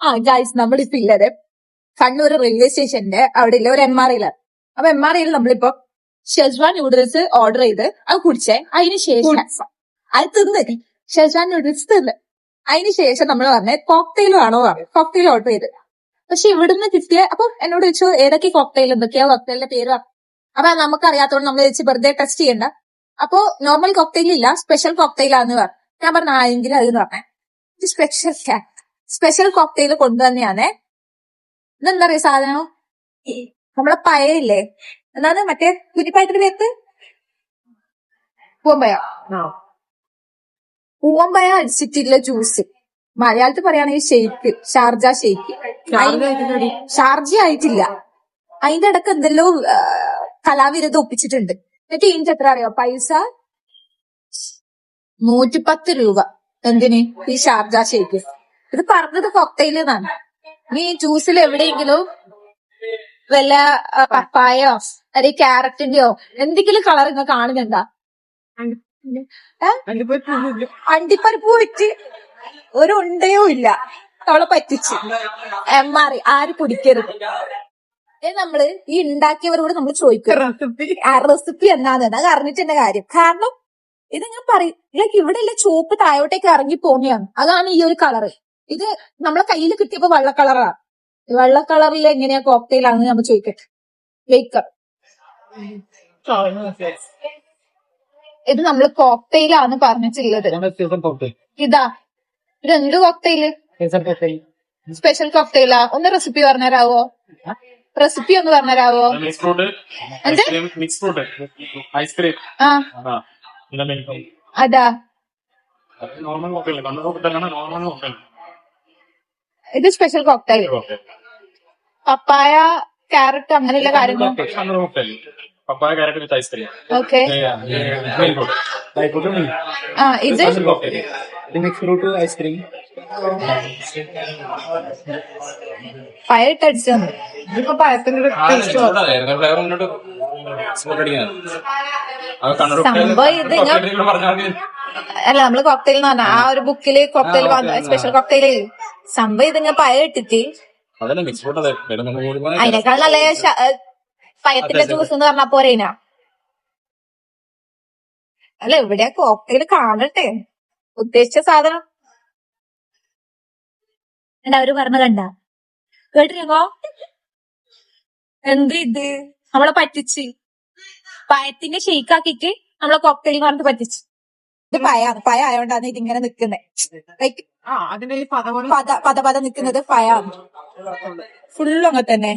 ആ ഗൈസ് നമ്മളിപ്പോ ഇല്ലത് കണ്ണൂർ റെയിൽവേ സ്റ്റേഷന്റെ അവിടെ ഇല്ല ഒരു എം ആർ ഐയിലാണ് അപ്പൊ എം ആർ ഐയിൽ നമ്മളിപ്പോ ഷെസ്വാൻ നൂഡിൽസ് ഓർഡർ ചെയ്ത് അത് കുടിച്ചേ. അതിന് ശേഷം അത് തിന്ന്. ഷെസ്വാൻ നൂഡിൽസ് തിന്ന്. അതിന് ശേഷം നമ്മൾ പറഞ്ഞ കോക്ടെയിൽ ആണോ പറഞ്ഞു. കോക്ടെയിൽ ഓർഡർ ചെയ്ത്. പക്ഷെ ഇവിടുന്ന് കിട്ടിയ അപ്പൊ എന്നോട് ചോദിച്ചു ഏതൊക്കെ കോക്ടെയിൽ എന്തൊക്കെയാ കോക്ടെയിലിന്റെ പേര്? അപ്പൊ നമുക്ക് അറിയാത്തതുകൊണ്ട് നമ്മൾ വെച്ച് വെറുതെ ടെസ്റ്റ് ചെയ്യണ്ട. അപ്പൊ നോർമൽ കോക്ടെയിൽ ഇല്ല സ്പെഷ്യൽ കോക്ടെയിൽ ആന്ന് പറഞ്ഞു. ഞാൻ പറഞ്ഞു ആ അത് അതെന്ന് പറഞ്ഞേ സ്പെഷ്യൽ സ്പെഷ്യൽ കോക്ടെയിൽ കൊണ്ടുതന്നെയാണേ ഇതെന്താ പറയുക സാധനം? നമ്മളെ പയയില്ലേ എന്താണ് മറ്റേ കുഞ്ഞിപ്പായത്തിന്റെ പേര് പൂവമ്പയ പൂവമ്പയ അടിച്ചിട്ടുള്ള ജ്യൂസ് മലയാളത്തിൽ പറയുകയാണെങ്കിൽ ഷെയ്ക്ക് ഷാർജ ഷെയ്ക്ക് ഷാർജ ആയിട്ടില്ല അതിന്റെ ഇടയ്ക്ക് എന്തെല്ലോ ആ, ഒപ്പിച്ചിട്ടുണ്ട്. എന്നിട്ട് ഇതിന്റെ എത്ര അറിയോ? പൈസ നൂറ്റിപ്പത്ത് രൂപ. എന്തിന്? ഈ ഷാർജ ഷെയ്ക്ക് ഇത് പറഞ്ഞത് കൊക്കയിൽ നിന്നാണ് നീ ജ്യൂസിൽ എവിടെയെങ്കിലും വല്ല പപ്പായോ അല്ലെങ്കിൽ ക്യാരറ്റിന്റെയോ എന്തെങ്കിലും കളർ ഇങ്ങ കാണുന്നുണ്ടാ? അണ്ടിപ്പരിപ്പ് വെച്ച് ഒരു ഉണ്ടയോ ഇല്ല. അവളെ പറ്റിച്ച്. എം ആർ ആര് കുടിക്കരുത്. നമ്മൾ ഈ ഉണ്ടാക്കിയവരോട് നമ്മൾ ചോദിക്കും. ആ റെസിപ്പി എന്നാന്ന് അത് അറിഞ്ഞിട്ടെന്റെ കാര്യം. കാരണം ഇത് ഞാൻ പറയും ലൈക്ക് ഇവിടെ ഇല്ല ചുവപ്പ് താഴോട്ടേക്ക് ഇറങ്ങി പോകുന്നതാണ് അതാണ് ഈ ഒരു കളറ് ഇത് നമ്മളെ കയ്യിൽ കിട്ടിയപ്പോ വെള്ള കളറാണ് വെള്ള കളറിൽ എങ്ങനെയാ കോക്ടെയിലാണെന്ന് നമ്മൾ ചോദിക്കട്ടെ. വെയ്ക്ക. ഇത് നമ്മൾ കോക്ടെയിലാന്ന് പറഞ്ഞിട്ടുള്ളത്. ഇതാ. ഇത് എന്ത് കോക്ടെയിൽ സ്പെഷ്യൽ കോക്ടെയിലാ ഒന്ന് റെസിപ്പി പറഞ്ഞുതരാവോ? റെസിപ്പി ഒന്ന് പറഞ്ഞുതരാവോ? അതാ. ഫ്രൂട്ട് എന്ത്? Ice cream mix normal ice cream ഇത് സ്പെഷ്യൽ കോക്ടൈൽ പപ്പായ ക്യാരറ്റ് അങ്ങനെയുള്ള കാര്യങ്ങൾ. Papaya carrot with ice cream okay ആ ഇത് മിക്സ് ഫ്രൂട്ട് ഐസ്ക്രീം ഫയർ ഇതിപ്പോ പഴത്തിന്റെ സംഭവം ഇത് ഞാൻ- അല്ല നമ്മൾ കോക്ടെയിൽ എന്ന് പറഞ്ഞ ആ ഒരു ബുക്കിൽ കോക്ടെയിൽ സ്പെഷ്യൽ കോക്ടെയിൽ സംഭവം ഇതിങ്ങനെ പഴ ഇട്ടിട്ട്. അതിനേക്കാൾ നല്ല പയത്തിന്റെ പഴത്തിന്റെ ജ്യൂസ് എന്ന് പറഞ്ഞാ പോരേനാ. അല്ല എവിടെയാ കോക്ടെയിൽ കാണട്ടെ. ഉദ്ദേശിച്ച സാധനം. അവർ പറഞ്ഞ കണ്ട. കേട്ടിരുന്നോ എന്ത് ഇത്? നമ്മളെ പറ്റിച്ച്. പഴത്തിന്റെ ഷെയ്ക്ക് ആക്കിട്ട് നമ്മളെ കോക്ടെയിൽ പറഞ്ഞിട്ട് പറ്റിച്ച്. ഇത് പയാണ് പയ ആയോണ്ടാണ് ഇതിങ്ങനെ നിക്കുന്നത് ലൈക്ക് ഈ പദപോലെ പത പത പത നിക്കുന്നത് പയാണ് ഫുള്ളും അങ്ങനെ തന്നെ.